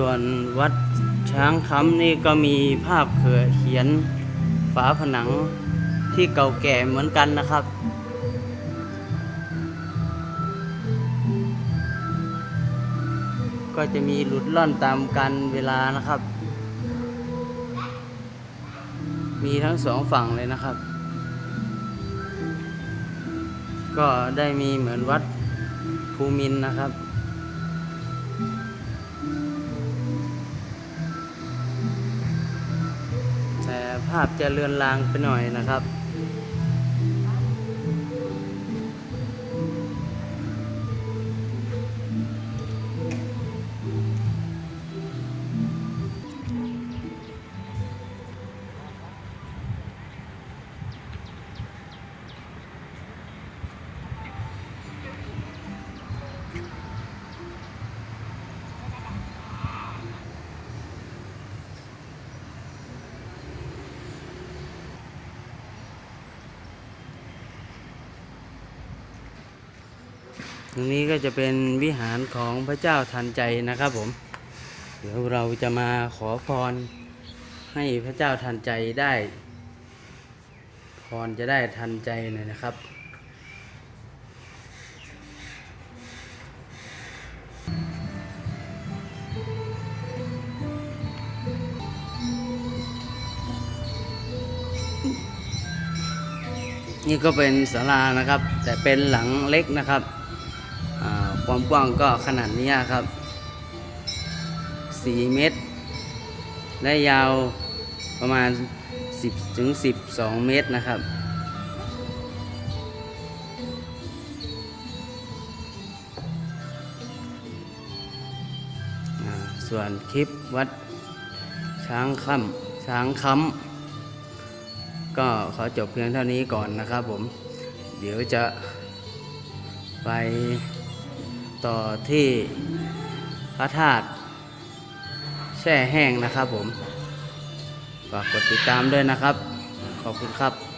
ส่วนวัดช้างคำนี่ก็มีภาพเขียนฝาผนังที่เก่าแก่เหมือนกันนะครับก็จะมีหลุดล่อนตามกันเวลานะครับ มีทั้งสองฝั่งเลยนะครับ ก็ได้มีเหมือนวัดภูมินนะครับ ภาพจะเลือนลางไปหน่อยนะครับ ตรงนี้ก็จะเป็นวิหารของพระเจ้าทันใจนะครับผม เดี๋ยวเราจะมาขอพรให้พระเจ้าทันใจได้ พรจะได้ทันใจหน่อยนะครับนี่ก็เป็นศาลานะครับ แต่เป็นหลังเล็กนะครับ ความกว้างก็ขนาดนี้ครับ 4 เมตร และยาวประมาณ 10ถึง12 เมตรนะครับ ส่วนคลิปวัดช้างค่ำช้างค้ำก็ขอจบเพียงเท่านี้ก่อนนะครับผม เดี๋ยวจะไป ต่อที่พระธาตุแช่แห้งนะครับผมฝากกดติดตามด้วยนะครับ ขอบคุณครับ